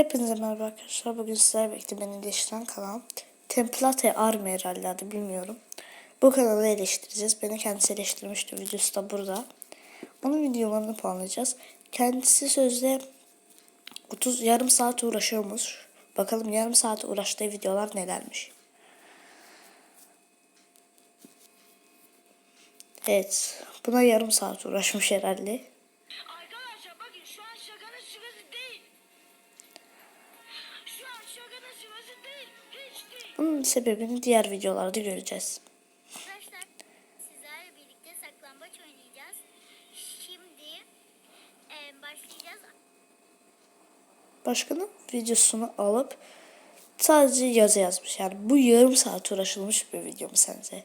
Hepinize merhaba arkadaşlar. Bugün sizlerle birlikte beni eleştiren kanal Template Army herhalde bilmiyorum. Bu kanalı eleştireceğiz. Beni kendisi eleştirmişti. Videosu da burada. Onun videolarını puanlayacağız. Kendisi sözde 30 yarım saat uğraşıyormuş. Bakalım yarım saat uğraştığı videolar nelermiş. Evet. Buna yarım saat uğraşmış herhalde. Bunun sebebini diğer videolarda göreceğiz. Arkadaşlar sizlerle birlikte saklambaç oynayacağız. Şimdi e, başlayacağız. Başkanın videosunu alıp sadece yazı yazmış. Yani bu yarım saat uğraşılmış bir video mu sence?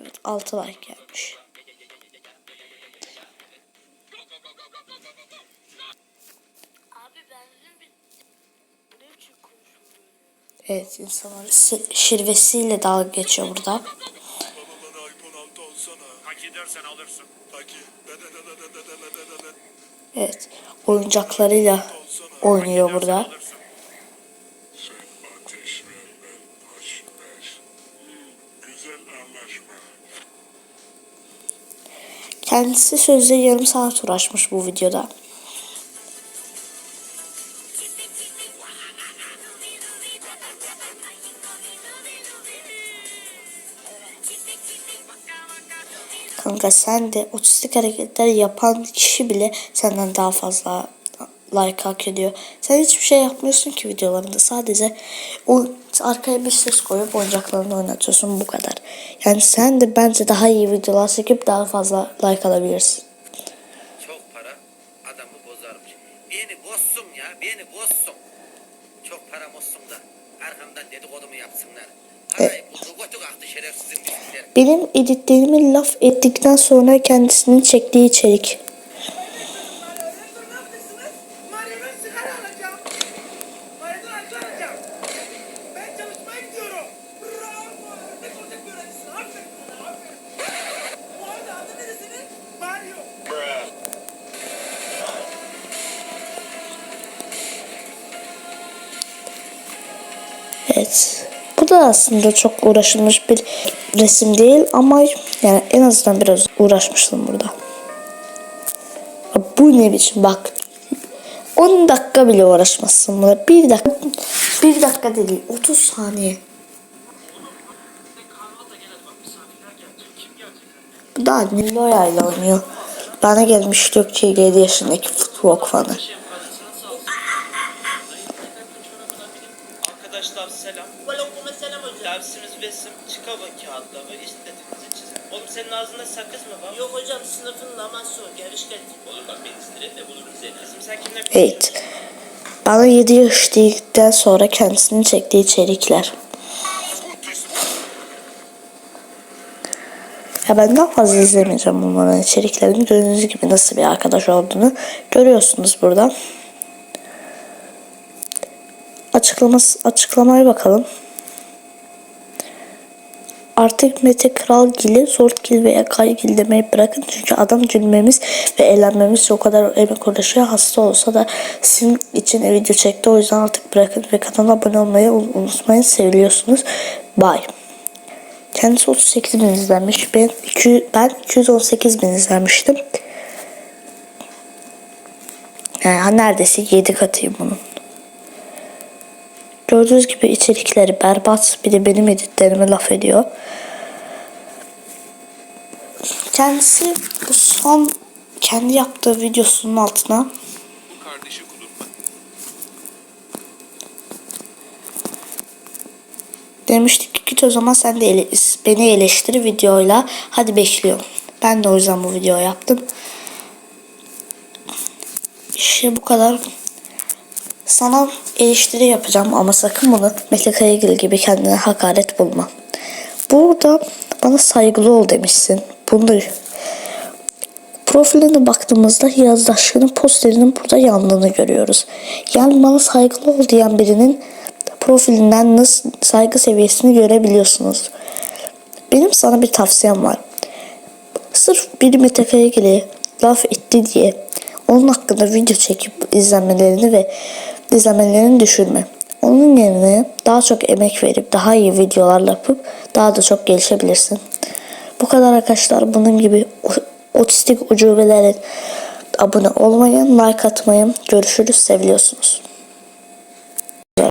Evet 6 like gelmiş. Evet insanlar şirvesiyle dalga geçiyor burada. Evet oyuncaklarıyla oynuyor burada. Kendisi sözde yarım saat uğraşmış bu videoda. Kanka sen de otistik hareketler yapan kişi bile senden daha fazla like hak ediyor. Sen hiçbir şey yapmıyorsun ki videolarında. Sadece o arkaya bir ses koyup oyuncaklarını oynatıyorsun bu kadar. Yani sen de bence daha iyi videolar çekip daha fazla like alabilirsin. Çok para adamı bozarmış. Beni bozsun ya, beni bozsun. Çok param olsun da arkamdan dedikodumu yapsınlar. Benim editlerimi laf ettikten sonra kendisinin çektiği içerik. Evet. Da aslında çok uğraşılmış bir resim değil ama yani en azından biraz uğraşmıştım burada. Bu ne biçim bak. 10 dakika bile uğraşmazsın burada. 1 dakika. 1 dakika değil 30 saniye. Bu da Niloya ile oynuyor. Bana gelmiş Gökçe 7 yaşındaki futbol fanı. Arkadaşlar selam. Resim. Çıkarın kağıtları. istediğinizi çizin. Oğlum senin ağzında sakız mı var? Yok hocam sınıfın naması o. Geliş getir. Oğlum bak beni sinir de bulurum seni. Kızım sen kimle Evet. Bana 7 yaş dedikten sonra kendisinin çektiği içerikler. Ya ben daha fazla izlemeyeceğim bunların içeriklerini. Gördüğünüz gibi nasıl bir arkadaş olduğunu görüyorsunuz burada. Açıklaması, açıklamaya bakalım. Artık Mete Kralgil'i Zortgil veya Kaygil demeyi bırakın. Çünkü adam gülmemiz ve eğlenmemiz o kadar emek uğraşıyor. Hasta olsa da sizin için video çekti. O yüzden artık bırakın ve kanala abone olmayı unutmayın. Seviliyorsunuz. Bye. Kendisi 38 bin izlenmiş. Ben, 200, ben 218 bin izlenmiştim. Yani neredeyse 7 katıyım bunun. Gördüğünüz gibi içerikleri berbat. Bir de benim editlerime laf ediyor. Kendisi bu son kendi yaptığı videosunun altına demiştik ki git o zaman sen de ele- beni eleştir videoyla. Hadi bekliyorum. Ben de o yüzden bu videoyu yaptım. İşte bu kadar. Sana eleştiri yapacağım ama sakın bunu Mete Kayagil gibi kendine hakaret bulma. Burada bana saygılı ol demişsin. Bunu profiline baktığımızda Yaz Aşkı'nın posterinin burada yandığını görüyoruz. Yani bana saygılı ol diyen birinin profilinden nasıl saygı seviyesini görebiliyorsunuz. Benim sana bir tavsiyem var. Sırf biri Mete Kayagil'e laf etti diye onun hakkında video çekip izlenmelerini ve izlenmelerini düşürme. Onun yerine daha çok emek verip daha iyi videolar yapıp daha da çok gelişebilirsin. Bu kadar arkadaşlar. Bunun gibi otistik ucubelerin abone olmayın, like atmayın. Görüşürüz. Seviliyorsunuz.